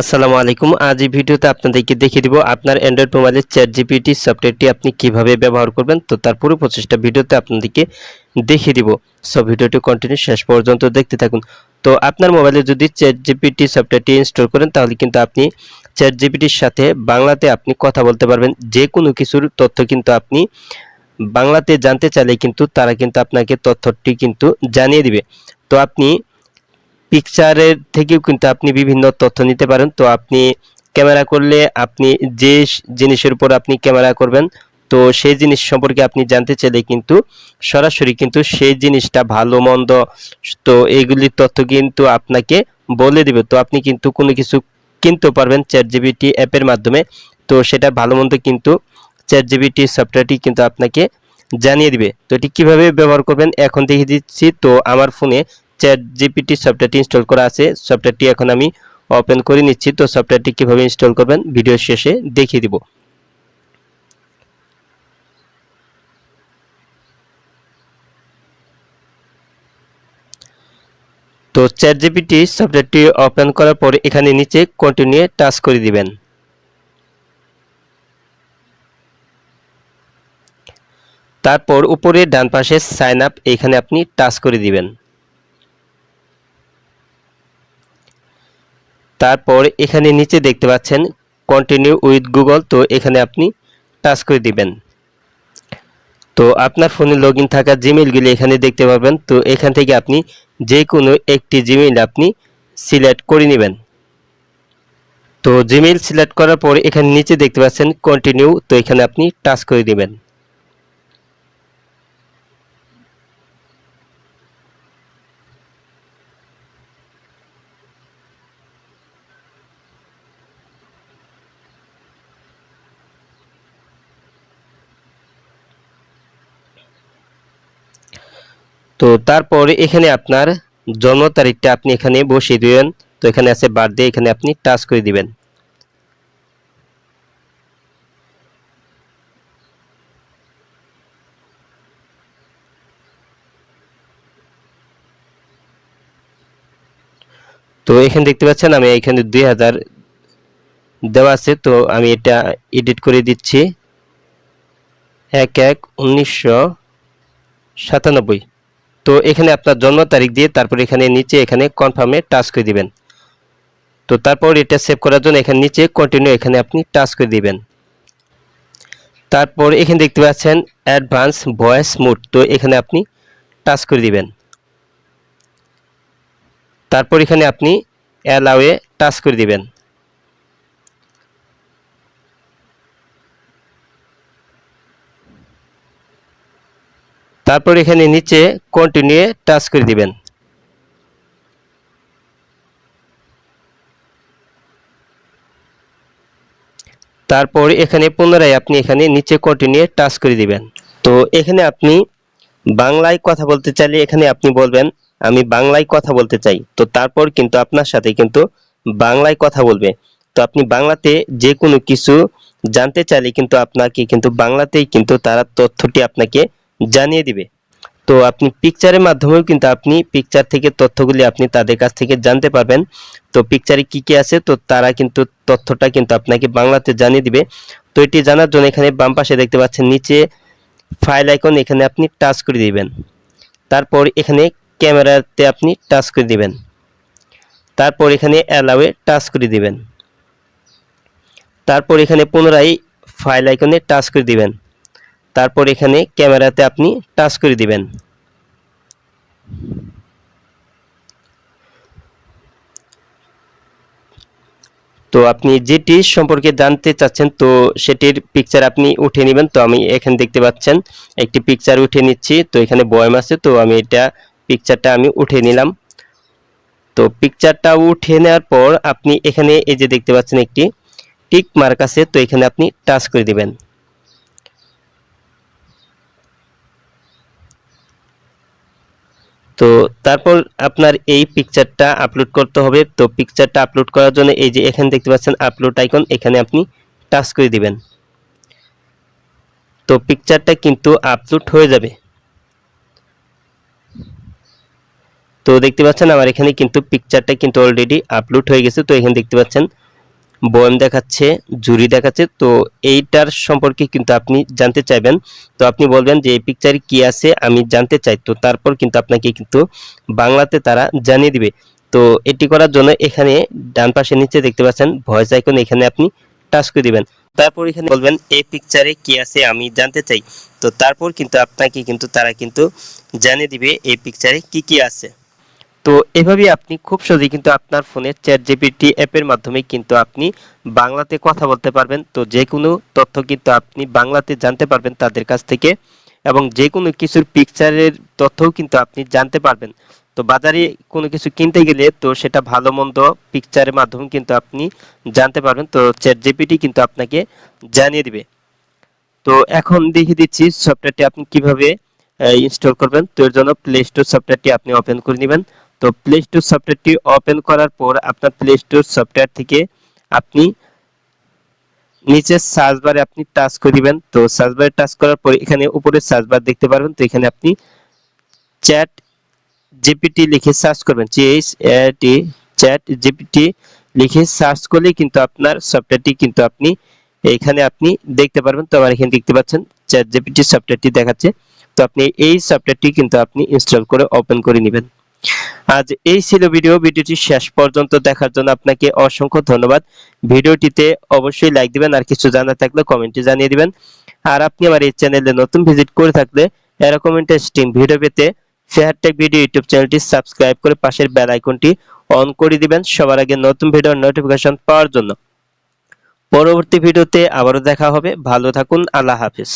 আসসালামু আলাইকুম। আজ এই ভিডিওতে আপনাদেরকে দেখিয়ে দিব আপনার অ্যান্ড্রয়েড মোবাইলের চ্যাট জিপিটি সফটওয়্যারটি আপনি কীভাবে ব্যবহার করবেন। তো তার পুরো প্রচেষ্টা ভিডিওতে আপনাদেরকে দেখিয়ে দিব। সব ভিডিওটি কন্টিনিউ শেষ পর্যন্ত দেখতে থাকুন। তো আপনার মোবাইলে যদি চ্যাট জিপিটি সফটওয়্যারটি ইনস্টল করেন, তাহলে কিন্তু আপনি চ্যাট জিপিটির সাথে বাংলাতে আপনি কথা বলতে পারবেন। যে কোনো কিছুর তথ্য কিন্তু আপনি বাংলাতে জানতে চাইলে কিন্তু তারা কিন্তু আপনাকে তথ্যটি কিন্তু জানিয়ে দিবে। তো আপনি পিকচারের থেকেও কিন্তু আপনি বিভিন্ন তথ্য নিতে পারেন। তো আপনি ক্যামেরা করলে আপনি যে জিনিসের উপর আপনি ক্যামেরা করবেন, তো সেই জিনিস সম্পর্কে আপনি জানতে চাইলে কিন্তু সরাসরি কিন্তু সেই জিনিসটা ভালো, মন্দ, তো এইগুলির তথ্য কিন্তু আপনাকে বলে দিবে। তো আপনি কিন্তু কোনো কিছু কিনতে পারবেন চ্যাট জিবিটি অ্যাপের মাধ্যমে। তো সেটা ভালো, মন্দ কিন্তু চ্যাট জিবিটি সফটওয়্যারটি কিন্তু আপনাকে জানিয়ে দিবে। তো এটি কীভাবে ব্যবহার করবেন এখন দেখিয়ে দিচ্ছি। তো আমার ফোনে চ্যাট জিপিটি সফটওয়্যারটি ইনস্টল করা আছে। সফটওয়্যারটি এখন আমি ওপেন করে নিচ্ছি। তো সফটওয়্যারটি কীভাবে ইনস্টল করবেন ভিডিও শেষে দেখিয়ে দিব। তো চ্যাট জিপিটি সফটওয়্যারটি ওপেন করার পরে এখানে নিচে কন্টিনিউ টাচ করে দিবেন। তারপর উপরে ডান পাশে সাইন আপ এখানে আপনি টাচ করে দিবেন। তারপর এখানে নিচে দেখতে পাচ্ছেন কন্টিনিউ উইথ গুগল তো এখানে আপনি টাচ করে দিবেন। তো আপনার ফোনে লগ ইন থাকা জিমেলগুলি এখানে দেখতে পাবেন। তো এখান থেকে আপনি যে কোনো একটি জিমেইল আপনি সিলেক্ট করে নেবেন। তো জিমেইল সিলেক্ট করার পর এখানে নিচে দেখতে পাচ্ছেন কন্টিনিউ তো এখানে আপনি টাচ করে দিবেন। তো তারপরে এখানে আপনার জন্ম তারিখটা আপনি এখানে বসিয়ে দিবেন। তো এখানে আছে বার্থডে এখানে আপনি টাচ করে দিবেন। তো এখানে দেখতে পাচ্ছেন আমি এখানে দুই হাজার দেওয়া আছে, তো আমি এটা এডিট করে দিচ্ছি। এক এক উনিশশো সাতানব্বই। তো এখানে আপনার জন্ম তারিখ দিয়ে তারপর এখানে নিচে এখানে কনফার্মে টাচ করে দিবেন। তো তারপর এটা সেভ করার জন্য এখানে নিচে কন্টিনিউ এখানে আপনি টাচ করে দিবেন। তারপর এখানে দেখতে পাচ্ছেন অ্যাডভান্স ভয়েস মুড তো এখানে আপনি টাচ করে দিবেন। তারপর এখানে আপনি অ্যালাওয়ে টাচ করে দিবেন। তারপর এখানে নিচে কন্টিনিউ টাচ করে দিবেন। তারপর এখানে পুনরায় আপনি এখানে নিচে কন্টিনিউ টাচ করে দিবেন। তো এখানে আপনি বাংলায় কথা বলতে চাইলে এখানে আপনি বলবেন, আমি বাংলায় কথা বলতে চাই। তো তারপর কিন্তু আপনার সাথে কিন্তু বাংলায় কথা বলবে। তো আপনি বাংলাতে যে কোনো কিছু জানতে চাইলে কিন্তু আপনাকে কিন্তু বাংলাতেই কিন্তু তারা তথ্যটি আপনাকে জানিয়ে দিবে। তো আপনি পিকচারের মাধ্যমেও কিন্তু আপনি পিকচার থেকে তথ্যগুলি আপনি তাদের কাছ থেকে জানতে পারবেন। তো পিকচারে কি কি আছে? তো তারা কিন্তু তথ্যটা কিন্তু আপনাকে বাংলাতে জানিয়ে দিবে। তো এটি জানার জন্য এখানে বাম পাশে দেখতে পাচ্ছেন, নিচে ফাইল আইকন এখানে আপনি টাচ করে দিবেন। তারপর এখানে ক্যামেরাতে আপনি টাচ করে দিবেন। তারপর এখানে অ্যালাওয়ে টাচ করে দিবেন। তারপর এখানে পুনরায় ফাইল আইকনে টাচ করে দিবেন। তারপর এখানে ক্যামেরাতে আপনি টাচ করে দিবেন। তো আপনি যেটি সম্পর্কে জানতে চাচ্ছেন, তো সেটির পিকচার আপনি উঠে নেবেন। তো আমি এখানে দেখতে পাচ্ছেন, একটি পিকচার উঠে নিচ্ছি। তো এখানে বয়াম আছে, তো আমি এটা পিকচারটা আমি উঠে নিলাম। তো পিকচারটা উঠে নেওয়ার পর আপনি এখানে এই যে দেখতে পাচ্ছেন একটি টিক মার্ক আছে, তো এখানে আপনি টাচ করে দিবেন। তো তারপর আপনার এই পিকচারটা আপলোড করতে হবে। তো পিকচারটা আপলোড করার জন্য এই যে এখানে দেখতে পাচ্ছেন আপলোড আইকন এখানে আপনি টাচ করে দিবেন। তো পিকচারটা কিন্তু আপলোড হয়ে যাবে। তো দেখতে পাচ্ছেন আমার এখানে কিন্তু পিকচারটা কিন্তু অলরেডি আপলোড হয়ে গেছে। তো এখানে দেখতে পাচ্ছেন বয়াম দেখাচ্ছে জুরি দেখাচ্ছে, তো এইটার সম্পর্কে কিন্তু আপনি জানতে চাইবেন। তো আপনি বলবেন যে এই পিকচারে কি আছে, আমি জানতে চাই। তো তারপর কিন্তু আপনাকে কিন্তু বাংলাতে তারা জানিয়ে দিবে। তো এটি করার জন্য এখানে ডান পাশে নিচে দেখতে পাচ্ছেন ভয়েস আইকন এখানে আপনি টাচ করে দিবেন। তারপর এখানে বলবেন, এই পিকচারে কি আছে, আমি জানতে চাই। তো তারপর কিন্তু আপনাকে কিন্তু তারা কিন্তু জানিয়ে দিবে, এই পিকচারে কি কি আছে। তো এভাবে আপনি খুব সহজেই কিন্তু আপনার ফোনে চ্যাট জিপিটি অ্যাপের মাধ্যমে কিন্তু আপনি বাংলাতে কথা বলতে পারবেন। তো যে কোনো তথ্য কিন্তু আপনি বাংলাতে জানতে পারবেন তাদের কাছ থেকে এবং যে কোনো কিছুর পিকচারের তথ্যও কিন্তু আপনি জানতে পারবেন। তো বাজারে কোনো কিছু কিনতে গেলে তো সেটা ভালো মন্দ পিকচারের মাধ্যমে কিন্তু আপনি জানতে পারবেন। তো চ্যাট জিপিটি কিন্তু আপনাকে জানিয়ে দিবে। তো এখন দেখিয়ে দিচ্ছি সফটওয়্যারটি আপনি কীভাবে ইনস্টল করবেন। তো এর জন্য প্লে স্টোর সফটওয়্যারটি আপনি ওপেন করে নেবেন। তো প্লে স্টোর সফটওয়্যারটি ওপেন করার পর আপনার প্লে স্টোর সফটওয়্যার থেকে আপনি নিচে সার্চ বারে আপনি টাচ করে দিবেন। তো সার্চ বারে টাচ করার পর এখানে উপরে সার্চ বার দেখতে পারবেন। তো এখানে আপনি চ্যাট জিপিটি লিখে সার্চ করবেন। সিএইচ টি চ্যাট জিপিটি লিখে সার্চ করলে কিন্তু আপনার সফটওয়্যারটি কিন্তু আপনি এখানে আপনি দেখতে পারবেন। তো আমার এখানে দেখতে পাচ্ছেন চ্যাট জিপিটি সফটওয়্যারটি দেখাচ্ছে। তো আপনি এই সফটওয়্যারটি কিন্তু আপনি ইনস্টল করে ওপেন করে নেবেন। আজ এই ছিল ভিডিও। ভিডিওটি শেষ পর্যন্ত দেখার জন্য আপনাকে অসংখ্য ধন্যবাদ। ভিডিওটিতে অবশ্যই লাইক দিবেন আর কিছু জানার থাকলে কমেন্টে জানিয়ে দিবেন। আর আপনি আমার এই চ্যানেলে নতুন ভিজিট করে থাকলে এরকম ইন্টারেস্টিং ভিডিও পেতে ফেয়ারটেক ভিডিও ইউটিউব চ্যানেলটি সাবস্ক্রাইব করে পাশের বেল আইকনটি অন করে দিবেন সবার আগে নতুন ভিডিওর নোটিফিকেশন পাওয়ার জন্য। পরবর্তী ভিডিওতে আবারও দেখা হবে। ভালো থাকুন। আল্লাহ হাফিজ।